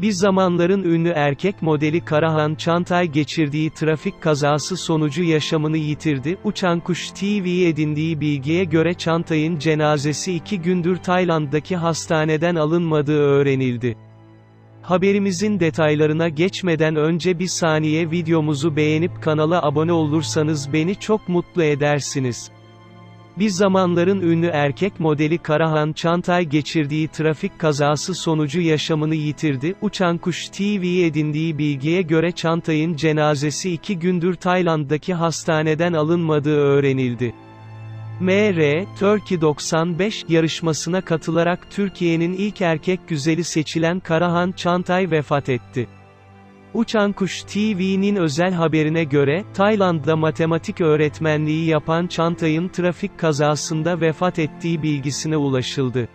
Bir zamanların ünlü erkek modeli Karahan Çantay geçirdiği trafik kazası sonucu yaşamını yitirdi. Uçan Kuş TV edindiği bilgiye göre Çantay'ın cenazesi iki gündür Tayland'daki hastaneden alınmadığı öğrenildi. Haberimizin detaylarına geçmeden önce bir saniye videomuzu beğenip kanala abone olursanız beni çok mutlu edersiniz. Bir zamanların ünlü erkek modeli Karahan Çantay geçirdiği trafik kazası sonucu yaşamını yitirdi. Uçan Kuş TV edindiği bilgiye göre Çantay'ın cenazesi iki gündür Tayland'daki hastaneden alınmadığı öğrenildi. MR, Turkey 95 yarışmasına katılarak Türkiye'nin ilk erkek güzeli seçilen Karahan Çantay vefat etti. Uçan Kuş TV'nin özel haberine göre, Tayland'da matematik öğretmenliği yapan Çantay'ın trafik kazasında vefat ettiği bilgisine ulaşıldı.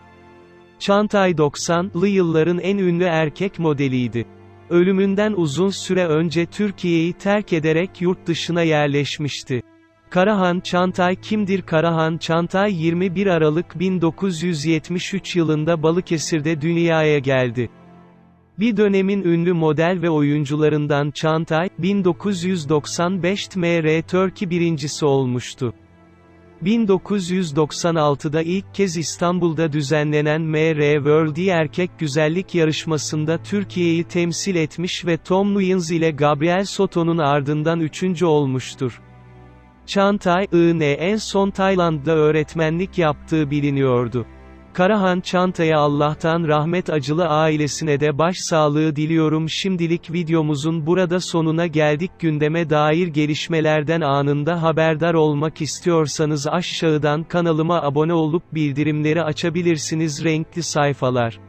Çantay 90'lı yılların en ünlü erkek modeliydi. Ölümünden uzun süre önce Türkiye'yi terk ederek yurt dışına yerleşmişti. Karahan Çantay kimdir? Karahan Çantay 21 Aralık 1973 yılında Balıkesir'de dünyaya geldi. Bir dönemin ünlü model ve oyuncularından Çantay, 1995 MR Turkey birincisi olmuştu. 1996'da ilk kez İstanbul'da düzenlenen MR World Erkek Güzellik Yarışması'nda Türkiye'yi temsil etmiş ve Tom Lyons ile Gabriel Soto'nun ardından üçüncü olmuştur. Çantay, IN en son Tayland'da öğretmenlik yaptığı biliniyordu. Karahan Çantay'a Allah'tan rahmet acılı ailesine de başsağlığı diliyorum. Şimdilik videomuzun burada sonuna geldik. Gündeme dair gelişmelerden anında haberdar olmak istiyorsanız aşağıdan kanalıma abone olup bildirimleri açabilirsiniz. Renkli sayfalar.